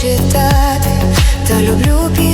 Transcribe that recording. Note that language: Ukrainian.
читати, та люблю піти.